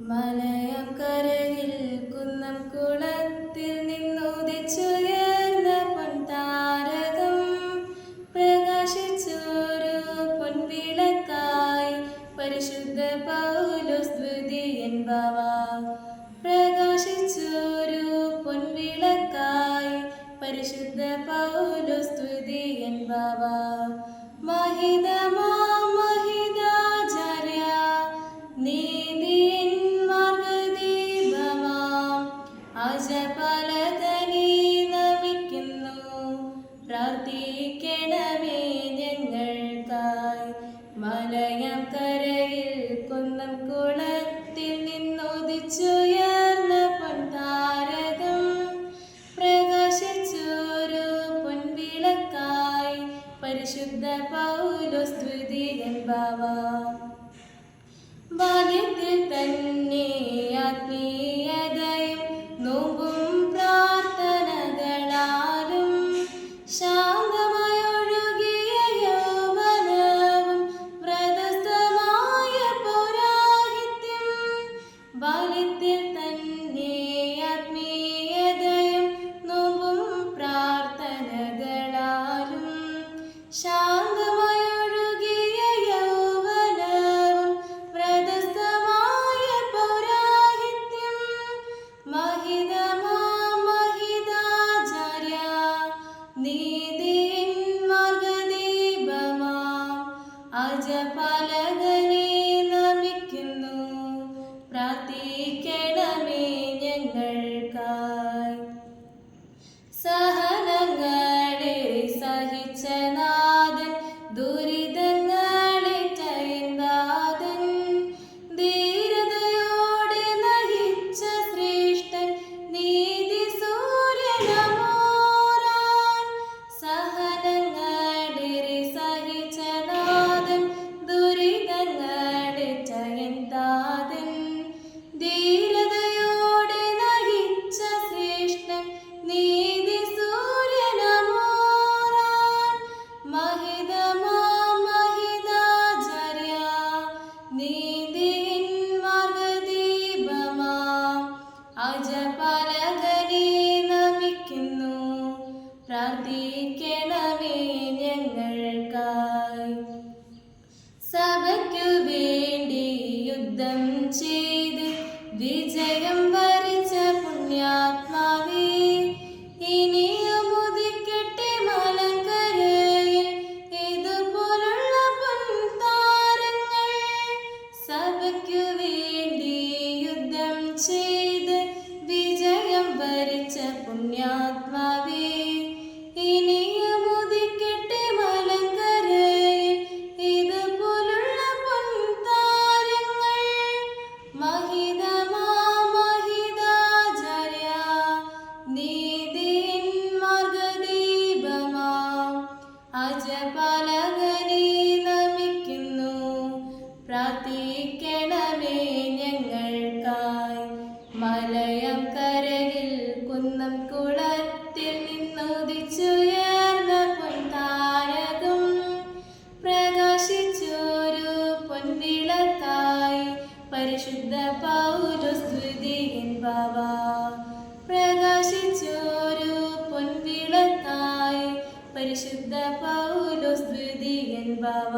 മലയക്കരയിൽ കുന്നം കുളത്തിൽ നിന്നുദിച്ചുയർന്ന പൊൻതാരകം പ്രകാശിച്ചൊരു പൊൻവിളക്കായി പരിശുദ്ധ പൗലോസ് ദ്വിതീയൻ ബാവ പ്രകാശിച്ചൊരു പൊൻവിളക്കായി പരിശുദ്ധ പൗലോസ് മലയം കരയിൽ കുന്നം കുളത്തിൽ നിന്നുദിച്ചുയർന്ന പൊൻതാരകം പ്രകാശിച്ചൊരു പൊൻവിളക്കായി പരിശുദ്ധ പൗലോസ് ദ്വിതീയൻ ബാവ ബാല്യത്തിൽ തന്നെ ആത്മീയതയും സഭയ്ക്കു വേണ്ടി യുദ്ധം ചെയ്ത് വിജയം വരിച്ച പുണ്യാത്മാവേ ഇനിയും ഉദിക്കട്ടെ മലങ്കരയിൽ ഇതുപോലുള്ള പൊൻതാരങ്ങൾ. സഭയ്ക്കു വേണ്ടി യുദ്ധം ചെയ്ത് വിജയം വരിച്ച പുണ്യാത്മാവേ പൊൻകുളത്തിൽ നിന്നുദിച്ചുയർന്ന പൊൻതാരകം പ്രകാശിച്ചൊരു പൊൻവിളക്കായി പരിശുദ്ധ പൗരസ്തുതിയൻ ബാബ. പ്രകാശിച്ചൊരു പൊൻവിളക്കായി പരിശുദ്ധ പൗരസ്തുതിയൻ ബാബ.